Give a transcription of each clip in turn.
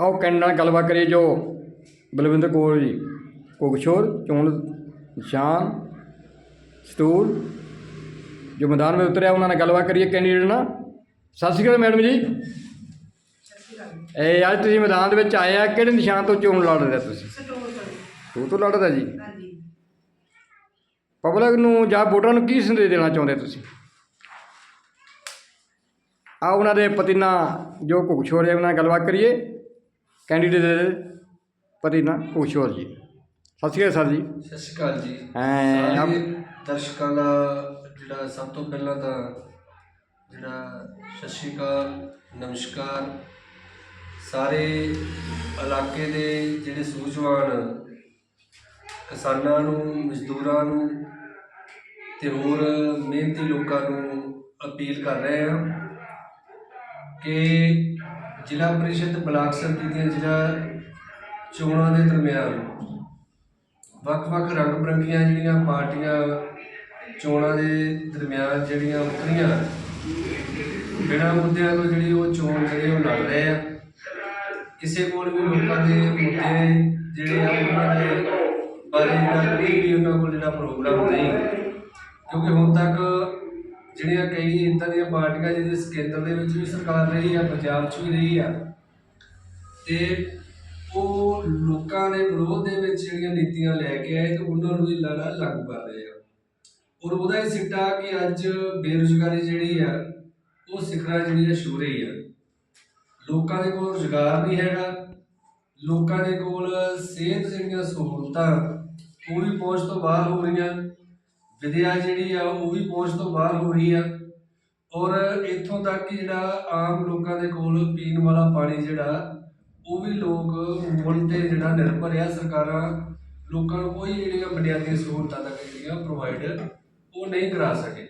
ਆਓ ਕੈਂਡ ਨਾਲ ਗੱਲਬਾਤ ਕਰੀਏ ਜੋ ਬਲਵਿੰਦਰ ਕੌਰ ਜੀ ਕੋਕਸ਼ੋਰ ਚੋਣ ਨਿਸ਼ਾਨ ਸਟੂਲ ਜੋ ਮੈਦਾਨ ਵਿੱਚ ਉਤਰਿਆ ਉਹਨਾਂ ਨਾਲ ਗੱਲਬਾਤ ਕਰੀਏ ਕੈਂਡੀਡੇਟ ਨਾਲ। ਸਤਿ ਸ਼੍ਰੀ ਅਕਾਲ ਮੈਡਮ ਜੀ। ਇਹ ਅੱਜ ਤੁਸੀਂ ਮੈਦਾਨ ਦੇ ਵਿੱਚ ਆਏ ਆ ਕਿਹੜੇ ਨਿਸ਼ਾਨ ਤੋਂ ਚੋਣ ਲੜ ਰਹੇ ਤੁਸੀਂ? ਸਟੋਰ ਕਰੋ ਤੂੰ ਤੋਂ ਲੜਦਾ ਜੀ। ਹਾਂਜੀ। ਪਬਲਿਕ ਨੂੰ ਜਾਂ ਵੋਟਰਾਂ ਨੂੰ ਕੀ ਸੰਦੇਸ਼ ਦੇਣਾ ਚਾਹੁੰਦੇ ਤੁਸੀਂ? ਆ ਉਹਨਾਂ ਦੇ ਪਤੀ ਨਾਲ ਜੋ ਘੁਗਸ਼ੋਰ ਹੈ ਉਹਨਾਂ ਨਾਲ ਗੱਲਬਾਤ ਕਰੀਏ। ਕੈਂਡੀਡੇਟ ਦੇ ਪਤੀ ਨਾਲ ਘੁਗਸ਼ੋਰ ਜੀ ਸਤਿ ਸ਼੍ਰੀ ਅਕਾਲ ਸਰ ਜੀ। ਸਤਿ ਸ਼੍ਰੀ ਅਕਾਲ ਜੀ। ਆਪ- ਸਾਰੇ ਦਰਸ਼ਕਾਂ ਦਾ ਜਿਹੜਾ ਸਭ ਤੋਂ ਪਹਿਲਾਂ ਤਾਂ ਜਿਹੜਾ ਸਤਿ ਸ਼੍ਰੀ ਅਕਾਲ ਨਮਸਕਾਰ। ਸਾਰੇ ਇਲਾਕੇ ਦੇ ਜਿਹੜੇ ਸੂਝਵਾਨ ਕਿਸਾਨਾਂ ਨੂੰ ਮਜ਼ਦੂਰਾਂ ਨੂੰ ਤੇ ਹੋਰ ਮਿਹਨਤੀ ਲੋਕਾਂ ਨੂੰ ਅਪੀਲ ਕਰ ਰਹੇ ਹਾਂ ਕਿ ਜ਼ਿਲ੍ਹਾ ਪਰਿਸ਼ਦ ਬਲਾਕ ਸੰਮਤੀ ਦੀਆਂ ਜ਼ਿਲ੍ਹਾ ਚੋਣਾਂ ਦੇ ਦਰਮਿਆਨ ਵੱਖ-ਵੱਖ ਰੰਗ ਬਰੰਗੀਆਂ ਜਿਹੜੀਆਂ ਪਾਰਟੀਆਂ ਚੋਣਾਂ ਦੇ ਦਰਮਿਆਨ ਜਿਹੜੀਆਂ ਉਤਰੀਆਂ, ਬਿਨਾਂ ਮੁੱਦਿਆਂ ਤੋਂ ਜਿਹੜੀ ਉਹ ਚੋਣ ਜਿਹੜੇ ਉਹ ਲੜ ਰਹੇ ਆ। ਕਿਸੇ ਕੋਲ ਵੀ ਲੋਕਾਂ ਦੇ ਮੁੱਦੇ ਜਿਹੜੇ ਆ, ਉਹਨਾਂ ਦੇ ਬਾਰੇ ਜਿਹੜਾ ਕੋਈ ਵੀ ਉਹਨਾਂ ਕੋਲ ਜਿਹੜਾ ਪ੍ਰੋਗਰਾਮ ਨਹੀਂ। ਕਿਉਂਕਿ ਹੁਣ ਤੱਕ ਜਿਹੜੀਆਂ ਕਈ ਇਦਾਂ ਦੀਆਂ ਪਾਰਟੀਆਂ ਜਿਹਦੇ ਕੇਂਦਰ ਦੇ ਵਿੱਚ ਵੀ ਸਰਕਾਰ ਰਹੀ ਆ, ਪੰਜਾਬ 'ਚ ਵੀ ਰਹੀ ਆ, ਤੇ ਉਹ ਲੋਕਾਂ ਦੇ ਵਿਰੋਧ ਦੇ ਵਿੱਚ ਜਿਹੜੀਆਂ ਨੀਤੀਆਂ ਲੈ ਕੇ ਆਏ ਤੇ ਉਹਨਾਂ ਨੂੰ ਵੀ ਲੜਾ ਲਾਗੂ ਕਰ ਰਹੇ ਆ। ਔਰ ਉਹਦਾ ਹੀ ਸਿੱਟਾ ਕਿ ਅੱਜ ਬੇਰੁਜ਼ਗਾਰੀ ਜਿਹੜੀ ਆ, ਉਹ ਸਿਖਰਾਂ ਜਿਹੜੀ ਆ ਛੂ ਰਹੀ ਆ। ਲੋਕਾਂ ਦੇ ਕੋਲ ਰੁਜ਼ਗਾਰ ਨਹੀਂ ਹੈਗਾ, ਲੋਕਾਂ ਦੇ ਕੋਲ ਸਿਹਤ ਜਿਹੜੀਆਂ ਸਹੂਲਤਾਂ ਉਹ ਵੀ ਪਹੁੰਚ ਤੋਂ ਬਾਹਰ ਹੋ ਰਹੀਆਂ। ਵਿਦਿਆ ਜਿਹੜੀ ਆ ਉਹ ਵੀ ਪਹੁੰਚ ਤੋਂ ਬਾਹਰ ਹੋ ਰਹੀ ਆ। ਔਰ ਇੱਥੋਂ ਤੱਕ ਕਿ ਜਿਹੜਾ ਆਮ ਲੋਕਾਂ ਦੇ ਕੋਲ ਪੀਣ ਵਾਲਾ ਪਾਣੀ ਜਿਹੜਾ, ਉਹ ਵੀ ਲੋਕ ਮੁੱਲ ਤੇ ਜਿਹੜਾ ਨਿਰਭਰ ਆ ਸਰਕਾਰਾਂ, ਲੋਕਾਂ ਨੂੰ ਕੋਈ ਜਿਹੜੀਆਂ ਬੁਨਿਆਦੀ ਸਹੂਲਤਾਂ ਤੱਕ ਜਿਹੜੀਆਂ ਪ੍ਰੋਵਾਈਡ ਉਹ ਨਹੀਂ ਕਰਾ ਸਕੇ।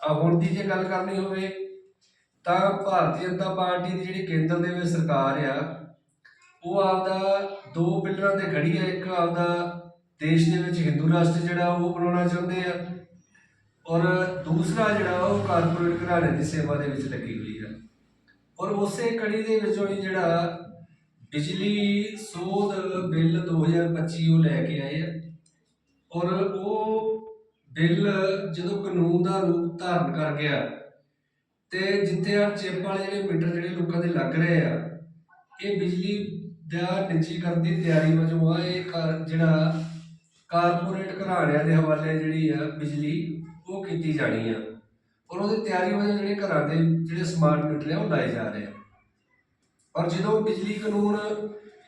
ਆ ਹੁਣ ਦੀ ਜੇ ਗੱਲ ਕਰਨੀ ਹੋਵੇ, ਤਾਂ ਭਾਰਤੀ ਜਨਤਾ ਪਾਰਟੀ ਦੀ ਜਿਹੜੀ ਕੇਂਦਰ ਦੇ ਵਿੱਚ ਸਰਕਾਰ ਆ, ਉਹ ਆਪਦਾ ਦੋ ਪਿਲਰਾਂ ਤੇ ਖੜੀ ਆ, ਇੱਕ ਆਪਦਾ ਦੇਸ਼ ਦੇ ਵਿੱਚ ਹਿੰਦੂ ਰਾਸ਼ਟਰ ਜਿਹੜਾ ਉਹ ਬਣਾਉਣਾ ਚਾਹੁੰਦੇ ਆ ਔਰ ਦੂਸਰਾ ਜਿਹੜਾ ਉਹ ਕਾਰਪੋਰੇਟ ਘਰਾਣੇ ਦੀ ਸੇਵਾ ਦੇ ਵਿੱਚ ਲੱਗੀ ਹੋਈ ਆ। ਔਰ ਉਸੇ ਕੜੀ ਦੇ ਵਿੱਚੋਂ ਹੀ ਜਿਹੜਾ ਬਿਜਲੀ ਸੋਧ ਬਿੱਲ 2025 ਉਹ ਲੈ ਕੇ ਆਏ ਆ। ਔਰ ਉਹ ਬਿੱਲ ਜਦੋਂ ਕਾਨੂੰਨ ਦਾ ਰੂਪ ਧਾਰਨ ਕਰ ਗਿਆ ਤੇ ਜਿੱਥੇ ਆ ਚਿੱਪ ਵਾਲੇ ਜਿਹੜੇ ਮੀਟਰ ਜਿਹੜੇ ਲੋਕਾਂ ਦੇ ਲੱਗ ਰਹੇ ਆ, ਇਹ ਬਿਜਲੀ ਦਾ ਨਿੱਜੀਕਰਨ ਦੀ ਤਿਆਰੀ ਵਜੋਂ ਆ, ਇਹ ਕਾਰ- ਜਿਹੜਾ ਕਾਰਪੋਰੇਟ ਘਰਾਣਿਆਂ ਦੇ ਹਵਾਲੇ ਜਿਹੜੀ ਆ ਬਿਜਲੀ, ਉਹ ਕੀਤੀ ਜਾਣੀ ਆ। ਔਰ ਉਹਦੀ ਤਿਆਰੀ ਵਜੋਂ ਜਿਹੜੇ ਘਰਾਂ ਦੇ ਜਿਹੜੇ ਸਮਾਰਟ ਮੀਟਰ ਆ ਉਹ ਲਾਏ ਜਾ ਰਹੇ ਆ। ਔਰ ਜਦੋਂ ਬਿਜਲੀ ਕਾਨੂੰਨ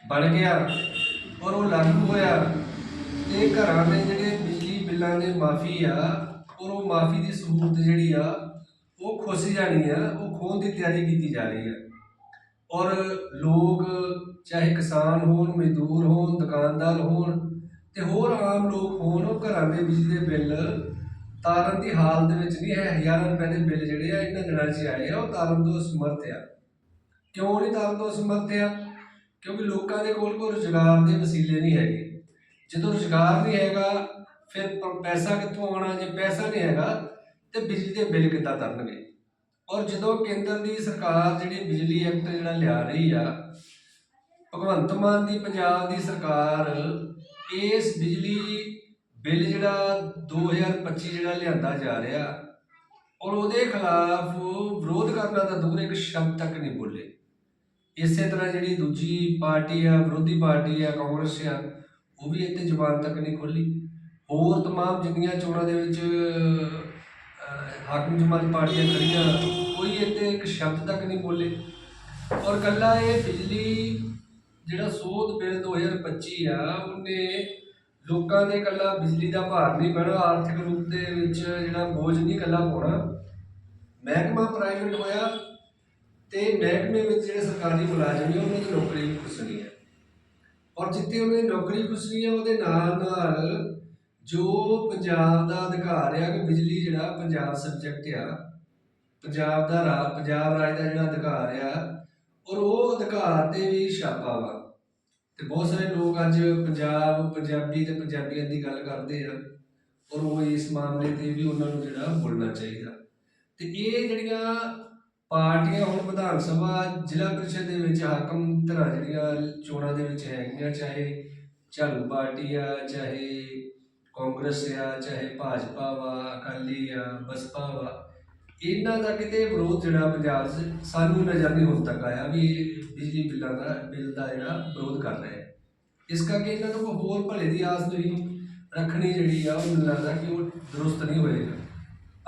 ਬਣ ਗਿਆ ਔਰ ਉਹ ਲਾਗੂ ਹੋਇਆ, ਤੇ ਘਰਾਂ ਦੇ ਜਿਹੜੇ ਬਿਜਲੀ ਬਿੱਲਾਂ ਦੇ ਮਾਫੀ ਆ, ਔਰ ਉਹ ਮਾਫੀ ਦੀ ਸਹੂਲਤ ਜਿਹੜੀ ਆ, ਉਹ ਖੋਸੀ ਜਾਣੀ ਆ, ਉਹ ਖੋਣ ਦੀ ਤਿਆਰੀ ਕੀਤੀ ਜਾ ਰਹੀ ਆ। ਔਰ ਲੋਕ, ਚਾਹੇ ਕਿਸਾਨ ਹੋਣ, ਮਜ਼ਦੂਰ ਹੋਣ, ਦੁਕਾਨਦਾਰ ਹੋਣ ਤੇ ਹੋਰ ਆਮ ਲੋਕ ਹੋਣ, ਉਹ ਘਰਾਂ ਦੇ ਬਿਜਲੀ ਦੇ ਬਿੱਲ ਤਾਰਨ ਦੀ ਹਾਲਤ ਵਿੱਚ ਨਹੀਂ ਹੈ, ਹਜ਼ਾਰਾਂ ਰੁਪਏ ਦੇ ਬਿੱਲ ਜਿਹੜੇ ਆ ਇਹਨਾਂ ਦਿਨਾਂ 'ਚ ਆਏ ਆ, ਉਹ ਤਾਰਨ ਤੋਂ ਸਮਰਥ ਆ। ਕਿਉਂ ਨਹੀਂ ਤਾਰਨ ਤੋਂ ਸਮਰਥ ਆ? ਕਿਉਂਕਿ ਲੋਕਾਂ ਦੇ ਕੋਲ ਕੋਈ ਰੁਜ਼ਗਾਰ ਦੇ ਵਸੀਲੇ ਨਹੀਂ ਹੈਗੇ। ਜਦੋਂ ਰੁਜ਼ਗਾਰ ਨਹੀਂ ਹੈਗਾ, ਫਿਰ ਪੈਸਾ ਕਿੱਥੋਂ ਆਉਣਾ? ਜੇ ਪੈਸਾ ਨਹੀਂ ਹੈਗਾ, ਤੇ ਬਿਜਲੀ ਦੇ ਬਿੱਲ ਕਿੱਦਾਂ ਤਰਨਗੇ? ਔਰ ਜਦੋਂ ਕੇਂਦਰ ਦੀ ਸਰਕਾਰ ਜਿਹੜੀ ਬਿਜਲੀ ਐਕਟ ਜਿਹੜਾ ਲਿਆ ਰਹੀ ਆ, ਭਗਵੰਤ ਮਾਨ ਦੀ, ਪੰਜਾਬ ਦੀ ਸਰਕਾਰ ਇਸ ਬਿਜਲੀ ਬਿੱਲ ਜਿਹੜਾ 2025 ਜਿਹੜਾ ਲਿਆਂਦਾ ਜਾ ਰਿਹਾ ਔਰ ਉਹਦੇ ਖਿਲਾਫ ਵਿਰੋਧ ਕਰਨਾ ਤਾਂ ਦੂਰ ਇੱਕ ਸ਼ਬਦ ਤੱਕ ਨਹੀਂ ਬੋਲੇ ਇਸੇ ਤਰ੍ਹਾਂ ਜਿਹੜੀ ਦੂਜੀ ਪਾਰਟੀ ਆ ਵਿਰੋਧੀ ਪਾਰਟੀ ਆ ਕਾਂਗਰਸ ਆ ਉਹ ਵੀ ਇੱਥੇ ਜ਼ੁਬਾਨ ਤੱਕ ਨਹੀਂ ਖੋਲੀ ਹੋਰ तमाम ਜਿੰਨੀਆਂ ਚੋਣਾਂ ਦੇ ਵਿੱਚ ਅਹ, ਹਾਕਮ ਜਮਾਤ ਪਾਰਟੀਆਂ ਖੜੀਆਂ ਕੋਈ ਇੱਥੇ ਇੱਕ ਸ਼ਬਦ ਤੱਕ ਨਹੀਂ ਬੋਲੇ ਔਰ ਕੱਲਾ ਇਹ ਬਿਜਲੀ ਜਿਹੜਾ ਸੋਧ ਬਿੱਲ 2025 ਆ, ਉਹਨੇ ਲੋਕਾਂ ਦੇ ਕੱਲਾ ਬਿਜਲੀ ਦਾ ਭਾਰ ਨਹੀਂ ਪੈਣਾ, ਆਰਥਿਕ ਰੂਪ ਦੇ ਵਿੱਚ ਜਿਹੜਾ ਬੋਝ ਨਹੀਂ ਕੱਲਾ ਪਾਉਣਾ। ਮਹਿਕਮਾ ਪ੍ਰਾਈਵੇਟ ਹੋਇਆ ਤੇ ਮਹਿਕਮੇ ਵਿੱਚ ਜਿਹੜੇ ਸਰਕਾਰੀ ਮੁਲਾਜ਼ਮ ਨੇ, ਉਹਨਾਂ ਦੀ ਨੌਕਰੀ ਵੀ ਖੁੱਸਣੀ ਹੈ। ਔਰ ਜਿੱਥੇ ਉਹਨੇ ਨੌਕਰੀ ਖੁੱਸਣੀ ਹੈ ਉਹਦੇ ਨਾਲ ਨਾਲ ਜੋ ਪੰਜਾਬ ਦਾ ਅਧਿਕਾਰ ਆ ਕਿ ਬਿਜਲੀ ਜਿਹੜਾ ਪੰਜਾਬ ਸਬਜੈਕਟ ਆ, ਪੰਜਾਬ ਦਾ ਰਾ, ਪੰਜਾਬ ਰਾਜ ਦਾ ਜਿਹੜਾ ਅਧਿਕਾਰ ਆ, ਔਰ ਉਹ ਅਧਿਕਾਰ ਤੇ ਵੀ ਛਾਪਾ ਵਾ। ਤੇ ਬਹੁਤ ਸਾਰੇ ਲੋਕ ਅੱਜ ਪੰਜਾਬ, ਪੰਜਾਬੀ ਤੇ ਪੰਜਾਬੀਅਤ ਦੀ ਗੱਲ ਕਰਦੇ ਆ ਔਰ ਉਹ ਇਸ ਮਾਮਲੇ ਤੇ ਵੀ ਉਹਨਾਂ ਨੂੰ ਜਿਹੜਾ ਬੋਲਣਾ ਚਾਹੀਦਾ। ਤੇ ਇਹ ਜਿਹੜੀਆਂ ਪਾਰਟੀਆਂ ਹੁਣ ਵਿਧਾਨ ਸਭਾ, ਜ਼ਿਲ੍ਹਾ ਪ੍ਰੀਸ਼ਦ ਦੇ ਵਿੱਚ ਹਾਕਮ ਧਿਰਾਂ ਜਿਹੜੀਆਂ ਚੋਣਾਂ ਦੇ ਵਿੱਚ ਹੈਗੀਆਂ, ਚਾਹੇ ਝਾੜੂ ਪਾਰਟੀ ਆ, ਚਾਹੇ ਕਾਂਗਰਸ ਆ, ਚਾਹੇ ਭਾਜਪਾ ਵਾ, ਅਕਾਲੀ ਆ, ਬਸਪਾ ਵਾ ਇਹਨਾਂ ਦਾ ਕਿਤੇ ਵਿਰੋਧ ਜਿਹੜਾ ਪੰਜਾਬ 'ਚ ਸਾਨੂੰ ਨਜ਼ਰ ਨਹੀਂ ਹੁਣ ਤੱਕ ਆਇਆ ਵੀ ਇਹ ਬਿਜਲੀ ਬਿੱਲਾਂ ਦਾ, ਬਿੱਲ ਦਾ ਜਿਹੜਾ ਵਿਰੋਧ ਕਰ ਰਹੇ ਇਸ ਕਰਕੇ ਇਹਨਾਂ ਨੂੰ ਕੋਈ ਹੋਰ ਭਲੇ ਦੀ ਆਸ ਨਹੀਂ ਰੱਖਣੀ ਜਿਹੜੀ ਆ, ਉਹ ਮੈਨੂੰ ਲੱਗਦਾ ਕਿ ਉਹ ਦਰੁਸਤ ਨਹੀਂ ਹੋਏਗਾ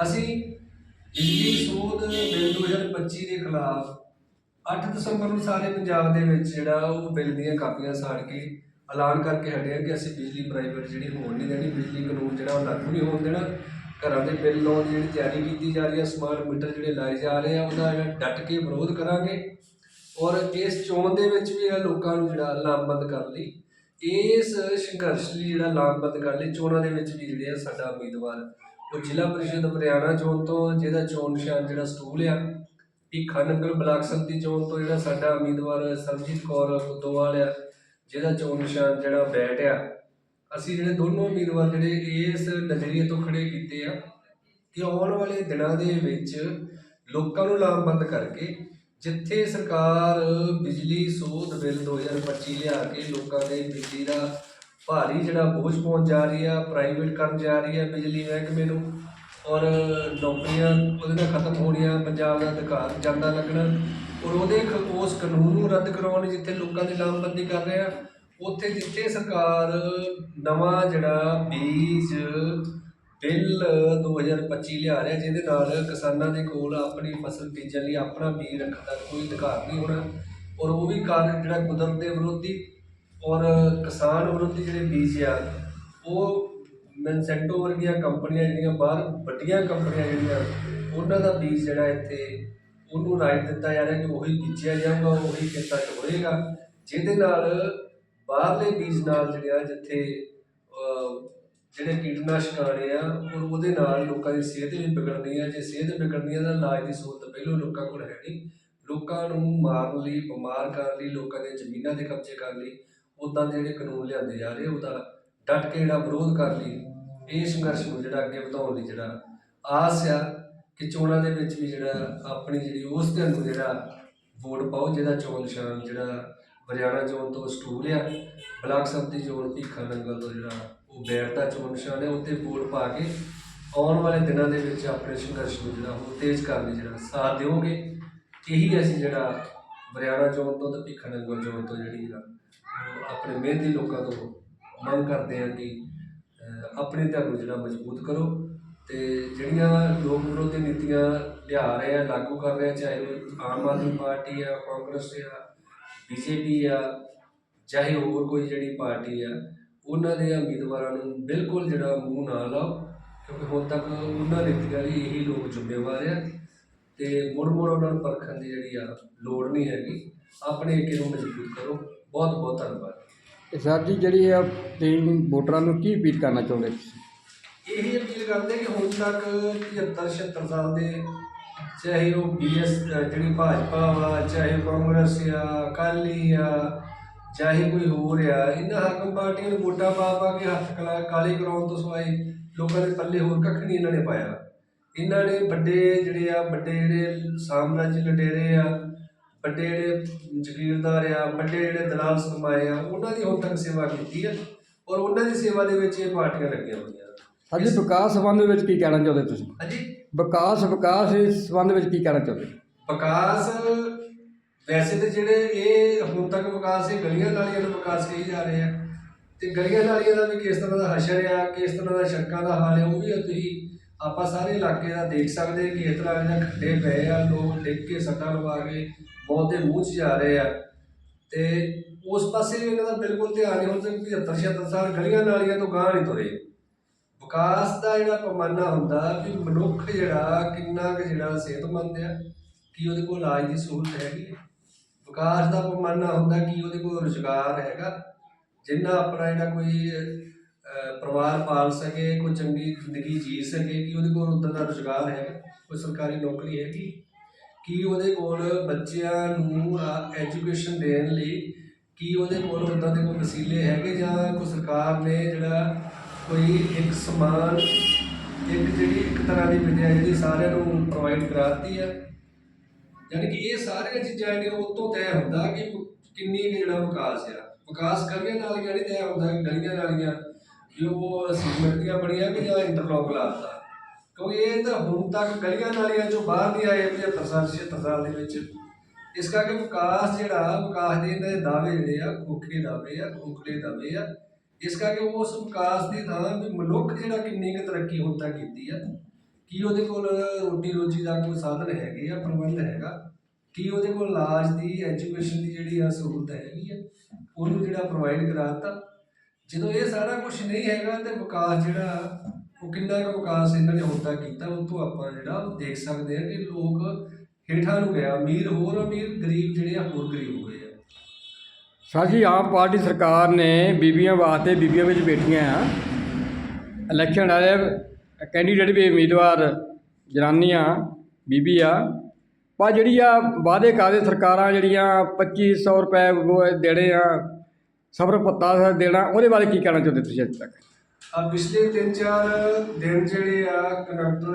ਅਸੀਂ ਬਿਜਲੀ ਸੋਧ ਬਿੱਲ 2025 ਦੇ ਖਿਲਾਫ 8 ਦਸੰਬਰ ਨੂੰ ਸਾਰੇ ਪੰਜਾਬ ਦੇ ਵਿੱਚ ਜਿਹੜਾ ਉਹ ਬਿੱਲ ਦੀਆਂ ਕਾਪੀਆਂ ਸਾੜ ਕੇ ਐਲਾਨ ਕਰਕੇ ਹਟੇ ਆ ਕਿ ਅਸੀਂ ਬਿਜਲੀ ਪ੍ਰਾਈਵੇਟ ਜਿਹੜੀ ਹੋਣ ਨਹੀਂ ਦੇਣੀ, ਬਿਜਲੀ ਕਾਨੂੰਨ ਜਿਹੜਾ ਉਹ ਲਾਗੂ ਨਹੀਂ ਹੋਣ ਦੇਣਾ। ਘਰਾਂ ਦੇ ਬਿੱਲ ਲਾਉਣ ਦੀ ਜਿਹੜੀ ਤਿਆਰੀ ਕੀਤੀ ਜਾ ਰਹੀ ਹੈ ਸਮਾਰਟ ਮੀਟਰ ਜਿਹੜੇ ਲਾਏ ਜਾ ਰਹੇ ਆ, ਉਹਦਾ ਜਿਹੜਾ ਡਟ ਕੇ ਵਿਰੋਧ ਕਰਾਂਗੇ ਔਰ ਇਸ ਚੋਣ ਦੇ ਵਿੱਚ ਵੀ ਇਹ ਲੋਕਾਂ ਨੂੰ ਜਿਹੜਾ ਲਾਮਬੰਦ ਕਰਨ ਲਈ, ਇਸ ਸੰਘਰਸ਼ ਲਈ ਜਿਹੜਾ ਲਾਮਬੰਦ ਕਰਨ ਲਈ ਚੋਣਾਂ ਦੇ ਵਿੱਚ ਵੀ ਜਿਹੜੇ ਆ ਸਾਡਾ ਉਮੀਦਵਾਰ, ਉਹ ਜ਼ਿਲ੍ਹਾ ਪ੍ਰੀਸ਼ਦ ਹਰਿਆਣਾ ਚੋਣ ਤੋਂ, ਜਿਹਦਾ ਚੋਣ ਨਿਸ਼ਾਨ ਜਿਹੜਾ ਸਟੂਲ ਆ ਇਹ ਨੰਗਲ ਬਲਾਕ ਸੰਮਤੀ ਚੋਣ ਤੋਂ ਜਿਹੜਾ ਸਾਡਾ ਉਮੀਦਵਾਰ ਸਰਬਜੀਤ ਕੌਰ ਬੁੱਦੋਵਾਲ ਆ, ਜਿਹਦਾ ਚੋਣ ਨਿਸ਼ਾਨ ਜਿਹੜਾ ਬੈਟ ਆ ਅਸੀਂ ਜਿਹੜੇ ਦੋਨੋਂ ਉਮੀਦਵਾਰ ਜਿਹੜੇ ਇਸ ਨਜ਼ਰੀਏ ਤੋਂ ਖੜੇ ਕੀਤੇ ਆ ਕਿ ਆਉਣ ਵਾਲੇ ਦਿਨਾਂ ਦੇ ਵਿੱਚ ਲੋਕਾਂ ਨੂੰ ਲਾਮਬੰਦ ਕਰਕੇ ਜਿੱਥੇ ਸਰਕਾਰ ਬਿਜਲੀ ਸੋਧ ਬਿੱਲ 2025 ਲਿਆ ਕੇ ਲੋਕਾਂ ਦੇ ਬਿਜਲੀ ਦਾ ਭਾਰੀ ਜਿਹੜਾ ਬੋਝ ਪਾਉਣ ਜਾ ਰਹੀ ਆ ਪ੍ਰਾਈਵੇਟ ਕਰਨ ਜਾ ਰਹੀ ਆ ਬਿਜਲੀ ਮਹਿਕਮੇ ਨੂੰ ਔਰ ਨੌਕਰੀਆਂ ਉਹਦੇ ਨਾਲ ਖਤਮ ਹੋਣੀਆਂ ਪੰਜਾਬ ਦਾ ਅਧਿਕਾਰ ਜਾਂਦਾ ਲੱਗਣਾ ਔਰ ਉਹਦੇ ਉਸ ਕਾਨੂੰਨ ਨੂੰ ਰੱਦ ਕਰਾਉਣ ਲਈ ਜਿੱਥੇ ਲੋਕਾਂ ਦੀ ਲਾਮਬੰਦੀ ਕਰ ਰਹੇ ਆ ਉੱਥੇ ਜਿੱਥੇ ਸਰਕਾਰ ਨਵਾਂ ਜਿਹੜਾ ਬੀਜ ਬਿੱਲ 2025 ਲਿਆ ਰਿਹਾ, ਜਿਹਦੇ ਨਾਲ ਕਿਸਾਨਾਂ ਦੇ ਕੋਲ ਆਪਣੀ ਫਸਲ ਬੀਜਣ ਲਈ ਆਪਣਾ ਬੀਜ ਰੱਖਣ ਦਾ ਕੋਈ ਅਧਿਕਾਰ ਨਹੀਂ ਹੋਣਾ ਔਰ ਉਹ ਵੀ ਕਾਰਨ ਜਿਹੜਾ ਕੁਦਰਤ ਦੇ ਵਿਰੋਧੀ ਔਰ ਕਿਸਾਨ ਵਿਰੋਧੀ ਜਿਹੜੇ ਬੀਜ ਆ, ਉਹ ਮਨਸੈਂਟੋ ਵਰਗੀਆਂ ਕੰਪਨੀਆਂ ਜਿਹੜੀਆਂ ਬਾਹਰ ਵੱਡੀਆਂ ਕੰਪਨੀਆਂ ਜਿਹੜੀਆਂ, ਉਹਨਾਂ ਦਾ ਬੀਜ ਜਿਹੜਾ ਇੱਥੇ ਉਹਨੂੰ ਰਾਈਟ ਦਿੱਤਾ ਜਾ ਰਿਹਾ ਕਿ ਉਹੀ ਬੀਜਿਆ ਜਾਊਗਾ, ਉਹੀ ਖੇਤਾਂ 'ਚ ਹੋਏਗਾ, ਜਿਹਦੇ ਨਾਲ ਬਾਹਰਲੇ ਬੀਜ ਨਾਲ ਜਿਹੜਿਆ ਜਿੱਥੇ ਜਿਹੜੇ ਕੀਟਨਾਸ਼ਕ ਆਣੇ ਆ ਔਰ ਉਹਦੇ ਨਾਲ ਲੋਕਾਂ ਦੀ ਸਿਹਤ ਵੀ ਵਿਗੜਨੀ ਆ। ਜੇ ਸਿਹਤ ਵਿਗੜਨੀ ਆ, ਤਾਂ ਇਲਾਜ ਦੀ ਸਹੂਲਤ ਪਹਿਲੋਂ ਲੋਕਾਂ ਕੋਲ ਹੈ ਨਹੀਂ। ਲੋਕਾਂ ਨੂੰ ਮਾਰਨ ਲਈ, ਬਿਮਾਰ ਕਰਨ ਲਈ, ਲੋਕਾਂ ਦੀਆਂ ਜ਼ਮੀਨਾਂ ਦੇ ਕਬਜ਼ੇ ਕਰਨ ਲਈ, ਉਦਾਂ ਦੇ ਜਿਹੜੇ ਕਾਨੂੰਨ ਲਿਆਂਦੇ ਜਾ ਰਹੇ ਉਹਦਾ ਡਟ ਕੇ ਜਿਹੜਾ ਵਿਰੋਧ ਕਰਨ ਲਈ, ਇਹ ਸੰਘਰਸ਼ ਨੂੰ ਜਿਹੜਾ ਅੱਗੇ ਵਧਾਉਣ ਲਈ ਜਿਹੜਾ ਆਸ ਆ ਕਿ ਚੋਣਾਂ ਦੇ ਵਿੱਚ ਵੀ ਜਿਹੜਾ ਆਪਣੀ ਜਿਹੜੀ, ਉਸ ਧਿਰ ਨੂੰ ਜਿਹੜਾ ਵੋਟ ਪਾਓ, ਜਿਹਦਾ ਚੋਣ ਨਿਸ਼ਾਨ ਜਿਹੜਾ ਹਰਿਆਣਾ ਜ਼ੋਨ ਤੋਂ ਸਟੂਲ ਆ ਬਲਾਕ ਸੰਮਤੀ ਜ਼ੋਨ ਭੀਖਾ ਨੰਗਲ ਤੋਂ ਜਿਹੜਾ ਉਹ ਬੈਠ ਦਾ ਚੋਣ ਨਿਸ਼ਾਨ ਹੈ ਉੱਤੇ ਵੋਟ ਪਾ ਕੇ ਆਉਣ ਵਾਲੇ ਦਿਨਾਂ ਦੇ ਵਿੱਚ ਆਪਣੇ ਸੰਘਰਸ਼ ਨੂੰ ਜਿਹੜਾ ਉਹ ਤੇਜ਼ ਕਰਨ ਲਈ ਜਿਹੜਾ ਸਾਥ ਦਿਓਗੇ। ਇਹੀ ਅਸੀਂ ਜਿਹੜਾ ਹਰਿਆਣਾ ਜ਼ੋਨ ਤੋਂ ਤੇ ਭੀਖਾ ਨੰਗਲ ਜ਼ੋਨ ਤੋਂ ਜਿਹੜੀ ਜਿਹੜਾ ਉਹ ਆਪਣੇ ਮਿਹਨਤੀ ਲੋਕਾਂ ਤੋਂ ਮੰਗ ਕਰਦੇ ਹਾਂ ਕਿ ਅਹ, ਆਪਣੇ ਧਰਮ ਨੂੰ ਜਿਹੜਾ ਮਜ਼ਬੂਤ ਕਰੋ ਤੇ ਜਿਹੜੀਆਂ ਲੋਕ ਵਿਰੋਧੀ ਨੀਤੀਆਂ ਲਿਆ ਰਹੇ ਆ ਲਾਗੂ ਕਰ ਰਹੇ ਆ ਚਾਹੇ ਉਹ ਆਮ ਆਦਮੀ ਪਾਰਟੀ ਆ ਕਾਂਗਰਸ ਆ ਬੀਜੇਪੀ ਆ ਚਾਹੇ ਹੋਰ ਕੋਈ ਜਿਹੜੀ ਪਾਰਟੀ ਆ ਉਹਨਾਂ ਦੇ ਉਮੀਦਵਾਰਾਂ ਨੂੰ ਬਿਲਕੁਲ ਜਿਹੜਾ ਮੂੰਹ ਨਾ ਲਾਓ ਕਿਉਂਕਿ ਹੁਣ ਤੱਕ ਉਹਨਾਂ ਨੀਤੀਆਂ ਲਈ ਇਹੀ ਲੋਕ ਜ਼ਿੰਮੇਵਾਰ ਆ ਤੇ ਮੁੜ ਮੁੜ ਉਹਨਾਂ ਨੂੰ ਪਰਖਣ ਦੀ ਜਿਹੜੀ ਆ ਲੋੜ ਨਹੀਂ ਹੈਗੀ। ਆਪਣੇ ਏਕੇ ਨੂੰ ਮਜ਼ਬੂਤ ਕਰੋ। ਬਹੁਤ ਬਹੁਤ ਧੰਨਵਾਦ। ਇਹ ਸਰ ਜੀ ਜਿਹੜੀ ਆ ਤੁਸੀਂ ਵੋਟਰਾਂ ਨੂੰ ਕੀ ਅਪੀਲ ਕਰਨਾ ਚਾਹੁੰਦੇ ਤੁਸੀਂ? ਇਹੀ ਅਪੀਲ ਕਰਦੇ ਕਿ ਹੁਣ ਤੱਕ 75 76 ਸਾਲ ਦੇ ਚਾਹੇ ਉਹ ਬੀਐਸ ਜਿਹੜੀ ਭਾਜਪਾ ਵਾ ਚਾਹੇ ਕਾਂਗਰਸ ਆ ਅਕਾਲੀ ਆ ਚਾਹੇ ਕੋਈ ਹੋਰ ਆ ਇਹਨਾਂ ਹਾਕਮ ਪਾਰਟੀਆਂ ਨੂੰ ਵੋਟਾਂ ਪਾ ਪਾ ਕੇ ਹੱਥ ਕਲਾ ਕਾਲੇ ਕਰਾਉਣ ਤੋਂ ਸਿਵਾਏ ਲੋਕਾਂ ਦੇ ਪੱਲੇ ਹੋਰ ਕੱਖ ਨਹੀਂ ਇਹਨਾਂ ਨੇ ਪਾਇਆ। ਇਹਨਾਂ ਨੇ ਵੱਡੇ ਜਿਹੜੇ ਆ ਵੱਡੇ ਜਿਹੜੇ ਸਾਮਰਾਜੀ ਲੁਟੇਰੇ ਆ ਵੱਡੇ ਜਿਹੜੇ ਜ਼ਗੀਰਦਾਰ ਆ ਵੱਡੇ ਜਿਹੜੇ ਦਲਾਲ ਸਰਮਾਏ ਆ ਉਹਨਾਂ ਦੀ ਹੁਣ ਤੱਕ ਸੇਵਾ ਕੀਤੀ ਆ ਔਰ ਉਹਨਾਂ ਦੀ ਸੇਵਾ ਦੇ ਵਿੱਚ ਇਹ ਪਾਰਟੀਆਂ ਲੱਗੀਆਂ ਹੋਈਆਂ। ਹਾਂਜੀ ਵਿਕਾਸ ਸੰਬੰਧ ਵਿੱਚ ਕੀ ਕਹਿਣਾ ਚਾਹੁੰਦੇ ਤੁਸੀਂ? ਹਾਂਜੀ ਵਿਕਾਸ ਵਿਕਾਸ ਇਸ ਸੰਬੰਧ ਵਿੱਚ ਕੀ ਕਹਿਣਾ ਚਾਹੁੰਦੇ ਵਿਕਾਸ, ਵੈਸੇ ਤੇ ਜਿਹੜੇ ਇਹ ਹੁਣ ਤੱਕ ਵਿਕਾਸ ਇਹ ਗਲੀਆਂ ਨਾਲੀਆਂ ਦਾ ਵਿਕਾਸ ਕਹੀ ਜਾ ਰਹੇ ਆ, ਤੇ ਗਲੀਆਂ ਨਾਲੀਆਂ ਦਾ ਵੀ ਕਿਸ ਤਰ੍ਹਾਂ ਦਾ ਹਸ਼ਰ ਆ, ਕਿਸ ਤਰ੍ਹਾਂ ਦਾ ਸੜਕਾਂ ਦਾ ਹਾਲ ਹੈ ਉਹ ਵੀ ਤੁਸੀਂ ਆਪਾਂ ਸਾਰੇ ਇਲਾਕੇ ਦਾ ਦੇਖ ਸਕਦੇ ਕਿ ਇਸ ਤਰ੍ਹਾਂ ਦੇ ਖੱਡੇ ਪਏ ਆ, ਲੋਕ ਡਿੱਗ ਕੇ ਸੱਟਾਂ ਲਵਾ ਕੇ ਮੌਤ ਦੇ ਮੂੰਹ 'ਚ ਜਾ ਰਹੇ ਆ। ਤੇ ਉਸ ਪਾਸੇ ਵੀ ਇਹਨਾਂ ਦਾ ਬਿਲਕੁਲ ਧਿਆਨ ਨਹੀਂ ਹੁੰਦਾ ਕਿ 75 76 ਸਾਲ ਗਲੀਆਂ ਨਾਲੀਆਂ ਤੋਂ ਗਾਂਹ ਨਹੀਂ ਤੁਰੇ। ਵਿਕਾਸ ਦਾ ਜਿਹੜਾ ਪੈਮਾਨਾ ਹੁੰਦਾ ਕਿ ਮਨੁੱਖ ਜਿਹੜਾ ਕਿੰਨਾ ਕੁ ਜਿਹੜਾ ਸਿਹਤਮੰਦ ਆ, ਕੀ ਉਹਦੇ ਕੋਲ ਇਲਾਜ ਦੀ ਸਹੂਲਤ ਹੈਗੀ ਵਿਕਾਸ ਦਾ ਪੈਮਾਨਾ ਹੁੰਦਾ ਕਿ ਉਹਦੇ ਕੋਲ ਰੁਜ਼ਗਾਰ ਹੈਗਾ। ਜਿੰਨਾ ਆਪਣਾ ਜਿਹੜਾ ਕੋਈ ਪਰਿਵਾਰ ਪਾਲ ਸਕੇ, ਕੋਈ ਚੰਗੀ ਜ਼ਿੰਦਗੀ ਜੀ ਸਕੇ, ਕਿ ਉਹਦੇ ਕੋਲ ਉਦਾਂ ਦਾ ਰੁਜ਼ਗਾਰ ਹੈਗਾ? ਕੋਈ ਸਰਕਾਰੀ ਨੌਕਰੀ ਹੈਗੀ? ਕੀ ਉਹਦੇ ਕੋਲ ਬੱਚਿਆਂ ਨੂੰ ਐਜੂਕੇਸ਼ਨ ਦੇਣ ਲਈ ਕੀ ਉਹਦੇ ਕੋਲ ਉਦਾਂ ਦੇ ਕੋਈ ਵਸੀਲੇ ਹੈਗੇ ਜਾਂ ਕੋਈ ਸਰਕਾਰ ਨੇ ਜਿਹੜਾ ਕੋਈ ਇੱਕ ਸਮਾਨ, ਇੱਕ ਜਿਹੜੀ ਇੱਕ ਤਰ੍ਹਾਂ ਦੀ ਵਿਦਿਆ ਜਿਹੜੀ ਸਾਰਿਆਂ ਨੂੰ ਪ੍ਰੋਵਾਈਡ ਕਰਾਤੀ ਹੈ ਯਾਨੀ ਕਿ ਇਹ ਸਾਰੀਆਂ ਚੀਜ਼ਾਂ ਜਿਹੜੀਆਂ ਉਹ ਤੋਂ ਤੈਅ ਹੁੰਦਾ ਕਿ ਕਿੰਨੀ ਕੁ ਜਿਹੜਾ ਵਿਕਾਸ ਆ। ਵਿਕਾਸ ਗਲੀਆਂ ਨਾਲੀਆਂ ਨਹੀਂ ਤੈਅ ਹੁੰਦਾ ਗਲੀਆਂ ਨਾਲੀਆਂ, ਵੀ ਉਹ ਸੀਮੈਂਟ ਦੀਆਂ ਬਣੀਆਂ ਕਿ ਜਾਂ ਇੰਟਰਲੌਕ ਲਾਤਾ ਕਿਉਂਕਿ ਇਹ ਤਾਂ ਹੁਣ ਤੱਕ ਗਲੀਆਂ ਨਾਲੀਆਂ ਚੋਂ ਬਾਹਰ ਨਹੀਂ ਆਏ 75 ਸਾਲ 76 ਸਾਲ ਦੇ ਵਿੱਚ। ਇਸ ਕਰਕੇ ਵਿਕਾਸ ਜਿਹੜਾ, ਵਿਕਾਸ ਦੇ ਇਹਨਾਂ ਦੇ ਦਾਅਵੇ ਜਿਹੜੇ ਆ, ਖੋਖੇ ਦਾਅਵੇ ਆ, ਖੋਖਲੇ ਦਾਅਵੇ ਆ। ਇਸ ਕਰਕੇ ਉਸ ਵਿਕਾਸ ਦੀ ਥਾਂ ਵੀ ਮਨੁੱਖ ਜਿਹੜਾ ਕਿੰਨੀ ਕੁ ਤਰੱਕੀ ਹੁਣ ਤੱਕ ਕੀਤੀ ਆ, ਕੀ ਉਹਦੇ ਕੋਲ ਰੋਟੀ ਰੋਜੀ ਦਾ ਕੋਈ ਸਾਧਨ ਹੈਗੇ ਆ, ਪ੍ਰਬੰਧ ਹੈਗਾ, ਕੀ ਉਹਦੇ ਕੋਲ ਇਲਾਜ ਦੀ ਐਜੂਕੇਸ਼ਨ ਦੀ ਜਿਹੜੀ ਆ ਸਹੂਲਤ ਹੈਗੀ ਆ, ਉਹਨੂੰ ਜਿਹੜਾ ਪ੍ਰੋਵਾਈਡ ਕਰਾਤਾ। ਜਦੋਂ ਇਹ ਸਾਰਾ ਕੁਝ ਨਹੀਂ ਹੈਗਾ ਤੇ ਵਿਕਾਸ ਜਿਹੜਾ, ਉਹ ਕਿੰਨਾ ਕੁ ਵਿਕਾਸ ਇਹਨਾਂ ਨੇ ਹੁਣ ਤੱਕ ਕੀਤਾ, ਉਹ ਤੋਂ ਆਪਾਂ ਜਿਹੜਾ ਉਹ ਦੇਖ ਸਕਦੇ ਆ ਕਿ ਲੋਕ ਹੇਠਾਂ ਨੂੰ ਗਿਆ। ਅਮੀਰ ਹੋਰ ਅਮੀਰ ਗਰੀਬ ਜਿਹੜੇ ਆ, ਹੋਰ ਗਰੀਬ ਹੋ ਗਏ ਆ ਸਾਜੀ ਆਮ ਪਾਰਟੀ ਸਰਕਾਰ ਨੇ ਬੀਬੀਆਂ ਵਾਸਤੇ ਬੀਬੀਆਂ ਵਿੱਚ ਬੈਠੀਆਂ ਆ। ਇਲੈਕਸ਼ਨ ਵਾਲੇ ਕੈਂਡੀਡੇਟ ਵੀ ਉਮੀਦਵਾਰ ਜਨਾਨੀਆਂ, ਬੀਬੀ ਆ। ਪਰ ਜਿਹੜੀ ਆ ਵਾਅਦੇ ਕਾਦੇ ਸਰਕਾਰਾਂ ਜਿਹੜੀਆਂ 2500 ਰੁਪਏ ਦੇਣੇ ਆ, ਸਬਰ ਪੱਤਾ ਦੇਣਾ, ਉਹਦੇ ਬਾਰੇ ਕੀ ਕਹਿਣਾ ਚਾਹੁੰਦੇ ਤੁਸੀਂ ਅੱਜ ਤੱਕ? ਆ ਪਿਛਲੇ 3-4 ਦਿਨ ਜਿਹੜੇ ਆ ਕੰਡਕਟਰ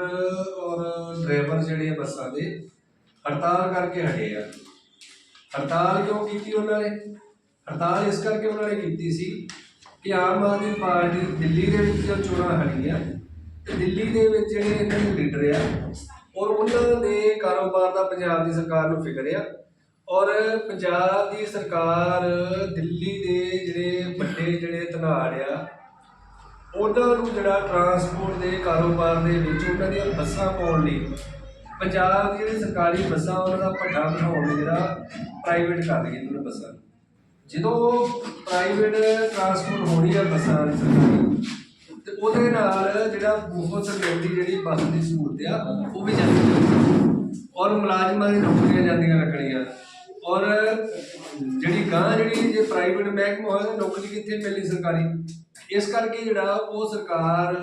ਔਰ ਡਰਾਈਵਰ ਜਿਹੜੇ ਆ ਬੱਸਾਂ ਦੇ ਹੜਤਾਲ ਕਰਕੇ ਹਟੇ ਆ। ਹੜਤਾਲ ਕਿਉਂ ਕੀਤੀ ਉਹਨਾਂ ਨੇ? ਹੜਤਾਲ ਇਸ ਕਰਕੇ ਉਹਨਾਂ ਨੇ ਕੀਤੀ ਸੀ ਕਿ ਆਮ ਆਦਮੀ ਪਾਰਟੀ ਦਿੱਲੀ ਦੇ ਵਿੱਚ ਜੋ ਚੋਣਾਂ ਹੜੀਆਂ ਤੇ ਦਿੱਲੀ ਦੇ ਵਿੱਚ ਜਿਹੜੇ ਇਹਨਾਂ ਦੇ ਲੀਡਰ ਆ, ਔਰ ਉਹਨਾਂ ਦੇ ਕਾਰੋਬਾਰ ਦਾ ਪੰਜਾਬ ਦੀ ਸਰਕਾਰ ਨੂੰ ਫਿਕਰ ਆ, ਔਰ ਪੰਜਾਬ ਦੀ ਸਰਕਾਰ ਦਿੱਲੀ ਦੇ ਜਿਹੜੇ ਵੱਡੇ ਜਿਹੜੇ ਧਨਾੜ ਆ, ਉਹਨਾਂ ਨੂੰ ਜਿਹੜਾ ਟਰਾਂਸਪੋਰਟ ਦੇ ਕਾਰੋਬਾਰ ਦੇ ਵਿੱਚ ਉਹਨਾਂ ਦੀਆਂ ਬੱਸਾਂ ਪਾਉਣ ਲਈ, ਪੰਜਾਬ ਦੀ ਜਿਹੜੀ ਸਰਕਾਰੀ ਬੱਸਾਂ ਉਹਨਾਂ ਦਾ ਭੱਠਾ ਬਣਾਉਣ ਲਈ ਜਿਹੜਾ ਪ੍ਰਾਈਵੇਟ ਕਰ ਰਹੀ ਇਹਨਾਂ ਬੱਸਾਂ। ਜਦੋਂ ਪ੍ਰਾਈਵੇਟ ਟਰਾਂਸਪੋਰਟ ਹੋਣੀ ਆ ਬੱਸਾਂ ਦੀ ਸਰਕਾਰੀ, ਤੇ ਉਹਦੇ ਨਾਲ ਜਿਹੜਾ ਬਹੁਤ ਮਿਲਦੀ ਜਿਹੜੀ ਬੱਸ ਦੀ ਸਹੂਲਤ ਆ, ਉਹ ਵੀ ਜਾਂਦੀ ਹੈ ਔਰ ਮੁਲਾਜ਼ਮਾਂ ਦੀ ਨੌਕਰੀਆਂ ਜਾਂਦੀਆਂ ਲੱਗਣੀਆਂ ਔਰ ਜਿਹੜੀ ਗਾਂ ਜਿਹੜੀ ਜੇ ਪ੍ਰਾਈਵੇਟ ਮਹਿਕਮਾ ਹੋਇਆ ਨੌਕਰੀ ਕਿੱਥੇ ਮਿਲਣੀ ਸਰਕਾਰੀ? ਇਸ ਕਰਕੇ ਜਿਹੜਾ ਉਹ ਸਰਕਾਰ,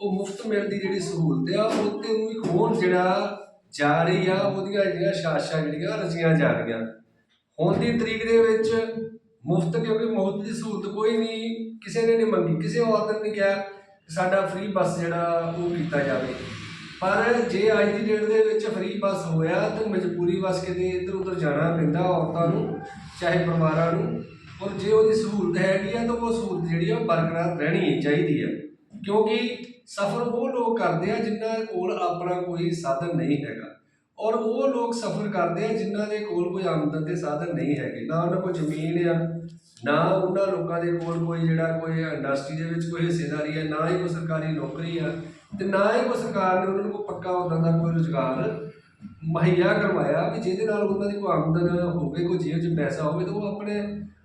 ਉਹ ਮੁਫਤ ਮਿਲਦੀ ਜਿਹੜੀ ਸਹੂਲਤ ਆ, ਉਹ ਤੇ ਉਹ ਵੀ ਖੋਣ ਜਿਹੜਾ ਜਾ ਰਹੀ ਆ, ਉਹਦੀਆਂ ਜਿਹੜੀਆਂ ਸ਼ਾਸ਼ਾਂ ਜਿਹੜੀਆਂ ਰਚੀਆਂ ਜਾ ਰਹੀਆਂ। ਹੁਣ ਦੀ ਤਰੀਕ ਦੇ ਵਿੱਚ ਮੁਫਤ, ਕਿਉਂਕਿ ਮੁਫਤ ਦੀ ਸਹੂਲਤ ਕੋਈ ਨਹੀਂ, ਕਿਸੇ ਨੇ ਨਹੀਂ ਮੰਗੀ, ਕਿਸੇ ਔਰਤ ਨੇ ਨਹੀਂ ਕਿਹਾ ਸਾਡਾ ਫ੍ਰੀ ਬੱਸ ਜਿਹੜਾ ਉਹ ਕੀਤਾ ਜਾਵੇ। ਪਰ ਜੇ ਅੱਜ ਦੀ ਡੇਟ ਦੇ ਵਿੱਚ ਫ੍ਰੀ ਬੱਸ ਹੋਇਆ, ਤਾਂ ਮਜਬੂਰੀ ਵਸ ਕਿਤੇ ਇੱਧਰ ਉੱਧਰ ਜਾਣਾ ਪੈਂਦਾ ਔਰਤਾਂ ਨੂੰ, ਚਾਹੇ ਪਰਿਵਾਰਾਂ ਨੂੰ। ਔਰ ਜੇ ਉਹਦੀ ਸਹੂਲਤ ਹੈਗੀ ਆ, ਤਾਂ ਉਹ ਸਹੂਲਤ ਜਿਹੜੀ ਆ, ਉਹ ਬਰਕਰਾਰ ਰਹਿਣੀ ਚਾਹੀਦੀ ਆ। ਕਿਉਂਕਿ ਸਫ਼ਰ ਉਹ ਲੋਕ ਕਰਦੇ ਆ ਜਿਨ੍ਹਾਂ ਕੋਲ ਆਪਣਾ ਕੋਈ ਸਾਧਨ ਨਹੀਂ ਹੈਗਾ। ਔਰ ਉਹ ਲੋਕ ਸਫ਼ਰ ਕਰਦੇ ਆ ਜਿਨ੍ਹਾਂ ਦੇ ਕੋਲ ਕੋਈ ਆਮਦਨ ਦੇ ਸਾਧਨ ਨਹੀਂ ਹੈਗੇ। ਨਾ ਉਹਨਾਂ ਕੋਲ ਜ਼ਮੀਨ ਆ, ਨਾ ਉਹਨਾਂ ਲੋਕਾਂ ਦੇ ਕੋਲ ਕੋਈ ਜਿਹੜਾ ਕੋਈ ਇੰਡਸਟਰੀ ਦੇ ਵਿੱਚ ਕੋਈ ਹਿੱਸੇਦਾਰੀ ਹੈ ਨਾ ਹੀ ਕੋਈ ਸਰਕਾਰੀ ਨੌਕਰੀ ਆ ਤੇ ਨਾ ਹੀ ਕੋਈ ਸਰਕਾਰ ਨੇ ਉਹਨਾਂ ਨੂੰ ਕੋਈ ਪੱਕਾ ਉਦਾਂ ਦਾ ਕੋਈ ਰੁਜ਼ਗਾਰ ਮੁਹੱਈਆ ਕਰਵਾਇਆ ਵੀ ਜਿਹਦੇ ਨਾਲ ਉਹਨਾਂ ਦੀ ਕੋਈ ਆਮਦਨ ਹੋਵੇ, ਕੋਈ ਜੇਬ 'ਚ ਪੈਸਾ ਹੋਵੇ ਤਾਂ ਉਹ ਆਪਣੇ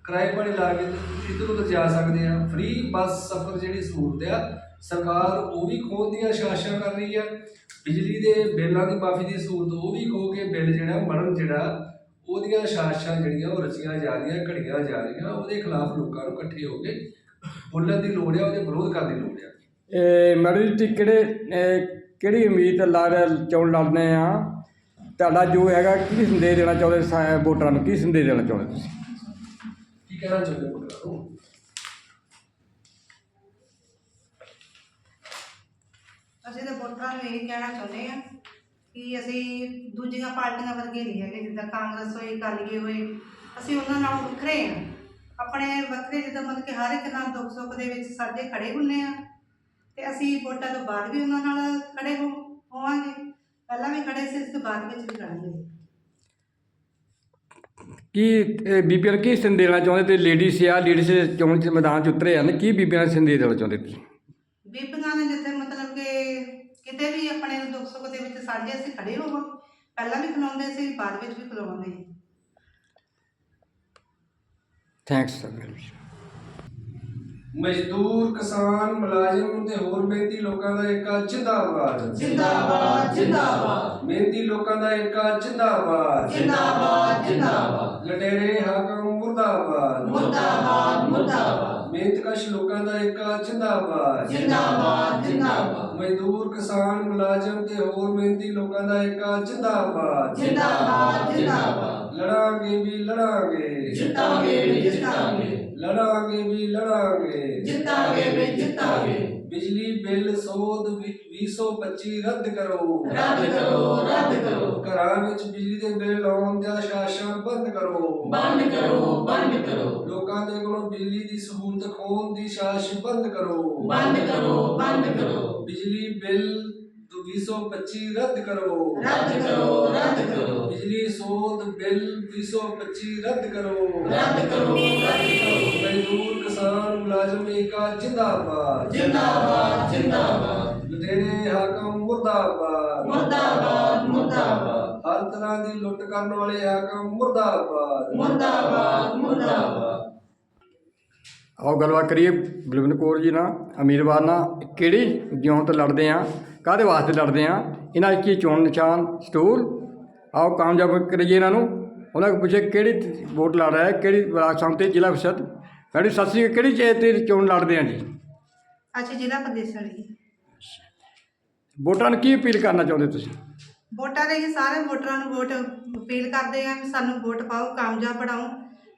ਕਿਰਾਏ ਭਾੜੇ ਲਾ ਕੇ ਇੱਧਰ ਉੱਧਰ ਜਾ ਸਕਦੇ ਆ। ਫ੍ਰੀ ਬੱਸ ਸਫ਼ਰ ਜਿਹੜੀ ਸਹੂਲਤ ਆ ਸਰਕਾਰ ਉਹ ਵੀ ਖੋਹਣ ਦੀਆਂ ਸ਼ਾਸ਼ਾਂ ਕਰ ਰਹੀ ਆ ਬਿਜਲੀ ਦੇ ਬਿੱਲਾਂ ਦੀ ਮਾਫੀ ਦੀ ਸਹੂਲਤ ਉਹ ਵੀ ਖੋ ਕੇ ਬਿੱਲ ਜਿਹੜਾ ਮੜਨ ਜਿਹੜਾ ਉਹਦੀਆਂ ਸ਼ਾਸ਼ਾਂ ਜਿਹੜੀਆਂ ਉਹ ਰਚੀਆਂ ਜਾ ਰਹੀਆਂ ਘੜੀਆਂ ਜਾ ਰਹੀਆਂ ਉਹਦੇ ਖਿਲਾਫ ਲੋਕਾਂ ਨੂੰ ਇਕੱਠੇ ਹੋ ਕੇ ਬੋਲਣ ਦੀ ਲੋੜ ਆ ਉਹਦੇ ਵਿਰੋਧ ਕਰਨ ਦੀ ਲੋੜ ਆ ਇਹ ਮੈਡਮ ਜੀ ਕਿਹੜੇ ਕਿਹੜੀ ਉਮੀਦ ਲਾ ਚੋਣ ਲੜਦੇ ਆ? ਤੁਹਾਡਾ ਜੋ ਹੈਗਾ ਕੀ ਸੰਦੇਸ਼ ਦੇਣਾ ਚਾਹੁੰਦੇ ਵੋਟਰਾਂ ਨੂੰ? ਕੀ ਸੰਦੇਸ਼ ਦੇਣਾ ਚਾਹੁੰਦੇ ਤੁਸੀਂ? ਕੀ ਕਹਿਣਾ ਚਾਹੁੰਦੇ ਹੋ ਲੋਕਾਂ ਨੂੰ? ਅਸੀਂ ਤਾਂ ਵੋਟਰਾਂ ਨੂੰ ਇਹ ਕਹਿਣਾ ਚਾਹੁੰਦੇ ਆ ਕਿ ਅਸੀਂ ਦੂਜੀਆਂ ਪਾਰਟੀਆਂ ਵਰਗੇ ਨਹੀਂ ਹੈਗੇ, ਜਿੱਦਾਂ ਕਾਂਗਰਸ ਹੋਈ ਅਕਾਲੀ ਹੋਏ, ਅਸੀਂ ਉਹਨਾਂ ਨਾਲੋਂ ਵੱਖਰੇ ਆ ਆਪਣੇ ਵੱਖਰੇ ਜਿੱਦਾਂ ਮਤਲਬ ਕਿ ਹਰ ਇੱਕ ਨਾਲ ਦੁੱਖ ਸੁੱਖ ਦੇ ਵਿੱਚ ਸਾਡੇ ਖੜੇ ਹੁੰਨੇ ਆ ਤੇ ਅਸੀਂ ਵੋਟਾਂ ਤੋਂ ਬਾਅਦ ਵੀ ਉਹਨਾਂ ਨਾਲ ਖੜੇ ਹੋ, ਹੋਵਾਂਗੇ। ਪਹਿਲਾਂ ਵੀ ਖੜੇ ਸੀ, ਇਸ ਤੋਂ ਬਾਅਦ ਵਿੱਚ ਵੀ ਖੜਾਂਗੇ ਕੀ, ਇਹ ਕੀ ਸੰਦੇਸ਼ ਦੇਣਾ ਚਾਹੁੰਦੇ? ਤੇ ਲੇਡੀਜ਼ ਆ ਲੇਡੀਜ਼ ਚੋਣ ਚ ਮੈਦਾਨ ਚ ਉਤਰੇ ਹਨ, ਕੀ ਬੀਬੀਆਂ ਸੰਦੇਸ਼ ਦੇਣਾ ਚਾਹੁੰਦੇ ਤੁਸੀਂ? ਬੀਬੀਆਂ ਨੇ ਜਿੱਥੇ ਮਤਲਬ ਕਿ ਕਿਤੇ ਵੀ ਆਪਣੇ ਨੂੰ ਦੁੱਖ ਸੁੱਖ ਦੇ ਵਿੱਚ ਸਾਡੇ ਅਸੀਂ ਖੜੇ ਹੋਵਾਂ। ਪਹਿਲਾਂ ਵੀ ਖਲੋਂਦੇ ਸੀ ਬਾਅਦ ਵਿੱਚ ਵੀ ਖਲੋਵਾਂਗੇ। ਥੈਂਕਸ ਸਰ ਮਜ਼ਦੂਰ ਕਿਸਾਨ ਮੁਲਾਜ਼ਮ ਤੇ ਹੋਰ ਮਿਹਨਤੀ ਲੋਕਾਂ ਦਾ ਏਕਾ ਜਿੰਦਾਬਾਦ। ਜਿੰਦਾਬਾਦ ਜਿੰਦਾਬਾਦ। ਮਿਹਨਤੀ ਲੋਕਾਂ ਦਾ ਏਕਾ ਜਿੰਦਾਬਾਦ। ਜਿੰਦਾਬਾਦ ਜਿੰਦਾਬਾਦ। ਲਟੇਰੇ ਹਾਕਮ ਮੁਰਦਾਬਾਦ। ਮੁਰਦਾਬਾਦ ਮੁਰਦਾਬਾਦ। ਮਿਹਨਤਕਸ਼ ਲੋਕਾਂ ਦਾ ਏਕਾ ਜਿੰਦਾਬਾਦ। ਜਿੰਦਾਬਾਦ ਜਿੰਦਾਬਾਦ। ਮਜ਼ਦੂਰ ਕਿਸਾਨ ਮੁਲਾਜ਼ਮ ਤੇ ਹੋਰ ਮਿਹਨਤੀ ਲੋਕਾਂ ਦਾ ਏਕਾ ਜਿੰਦਾਬਾਦ। ਜਿੰਦਾਬਾਦ ਜਿੰਦਾਬਾਦ। ਲੜਾਂਗੇ ਵੀ ਲੜਾਂਗੇ। ਜਿੱਤਾਂਗੇ ਵੀ ਜਿੱਤਾਂਗੇ। ਲੜਾਂਗੇ ਵੀ ਲੜਾਂਗੇ। ਜਿੱਤਾਂਗੇ ਵੀ ਜਿੱਤਾਂਗੇ। ਬਿਜਲੀ ਬਿੱਲ ਸੋਧ 2025 ਰੱਦ ਕਰੋ। ਰੱਦ ਕਰੋ ਰੱਦ ਕਰੋ। ਘਰਾਂ ਵਿੱਚ ਬਿਜਲੀ ਦੇ ਬਿੱਲ ਲਾਉਣ ਦਾ ਸ਼ਾਸਨ ਬੰਦ ਕਰੋ। ਬੰਦ ਕਰੋ ਬੰਦ ਕਰੋ। ਲੋਕਾਂ ਦੇ ਕੋਲੋਂ ਬਿਜਲੀ ਦੀ ਸਹੂਲਤ ਖੋਹਣ ਦੀ ਸ਼ਾਸਨ ਬੰਦ ਕਰੋ। ਬੰਦ ਕਰੋ ਬੰਦ ਕਰੋ। ਬਿਜਲੀ ਬਿੱਲ 2025 ਰੱਦ ਕਰੋ। ਰੱਦ ਕਰੋ ਰੱਦ ਕਰੋ। ਬਿਜਲੀ ਸੋਧ ਬਿੱਲ 2025 ਰੱਦ ਕਰੋ। ਰੱਦ ਕਰੋ ਏਕਾ ਜਿੰਦਾਬਾਦ। ਜਿੰਦਾਬਾਦ ਜਿੰਦਾਬਾਦ। ਲੁਧੇਰੇ ਹਾਕਮ ਮੁਰਦਾਬਾਦ। ਮੁਰਦਾਬਾਦ ਮੁਰਦਾਬਾਦ। ਹਰ ਤਰ੍ਹਾਂ ਦੀ ਲੁੱਟ ਕਰਨ ਵਾਲੇ ਹਾਕਮ ਮੁਰਦਾਬਾਦ। ਮੁਰਦਾਬਾਦ ਮੁਰਦਾਬਾਦ। ਆਓ ਗੱਲਬਾਤ ਕਰੀਏ ਬਲਵਿੰਦਰ ਕੌਰ ਜੀ ਨਾਲ ਉਮੀਦਵਾਰ ਨਾਲ। ਕਿਹੜੀ ਜਿਉਂ ਤੋਂ ਲੜਦੇ ਆ ਕਾਹਦੇ ਵਾਸਤੇ ਲੜਦੇ ਆ? ਇਹਨਾਂ ਕੀ ਚੋਣ ਨਿਸ਼ਾਨ ਸਟੂਲ? ਆਓ ਕਾਮਯਾਬ ਕਰੀਏ ਇਹਨਾਂ ਨੂੰ। ਉਹਨਾਂ ਕੋਲ ਪੁੱਛੇ ਕਿਹੜੀ ਵੋਟ ਲੜ ਰਿਹਾ ਹੈ ਕਿਹੜੀ ਬਲਾਕ ਸੰਮਤੀ ਜ਼ਿਲ੍ਹਾ ਪ੍ਰੀਸ਼ਦ? ਮੈਡਮ ਸਤਿ ਸ਼੍ਰੀ ਅਕਾਲ ਕਿਹੜੀ ਚੀਜ਼ ਤੇ ਚੋਣ ਲੜਦੇ ਆ ਜੀ? ਅਸੀਂ ਜ਼ਿਲ੍ਹਾ ਪ੍ਰਦੇਸ਼ ਵਾਲੀ ਵੋਟਰਾਂ ਨੂੰ ਕੀ ਅਪੀਲ ਕਰਨਾ ਚਾਹੁੰਦੇ ਤੁਸੀਂ? ਵੋਟਾਂ ਦੇ ਹੀ ਸਾਰੇ ਵੋਟਰਾਂ ਨੂੰ ਵੋਟ ਅਪੀਲ ਕਰਦੇ ਆ ਕਿ ਸਾਨੂੰ ਵੋਟ ਪਾਓ ਕਾਮਯਾਬ ਬਣਾਓ।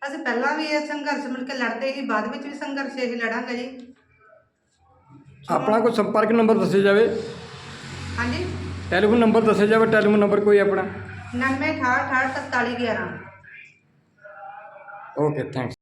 ਅਸੀਂ ਪਹਿਲਾਂ ਵੀ ਇਹ ਸੰਘਰਸ਼ ਮਿਲ ਕੇ ਲੜਦੇ ਸੀ ਬਾਅਦ ਵਿੱਚ ਵੀ ਸੰਘਰਸ਼ ਇਹੀ ਲੜਾਂਗੇ ਜੀ। ਆਪਣਾ ਕੋਈ ਸੰਪਰਕ ਨੰਬਰ ਦੱਸਿਆ ਜਾਵੇ? ਹਾਂਜੀ? ਟੈਲੀਫੋਨ ਨੰਬਰ ਦੱਸਿਆ ਜਾਵੇ ਟੈਲੀਫੋਨ ਨੰਬਰ ਕੋਈ ਆਪਣਾ? 99 68 48 11 ਓਕੇ ਥੈਂਕਸ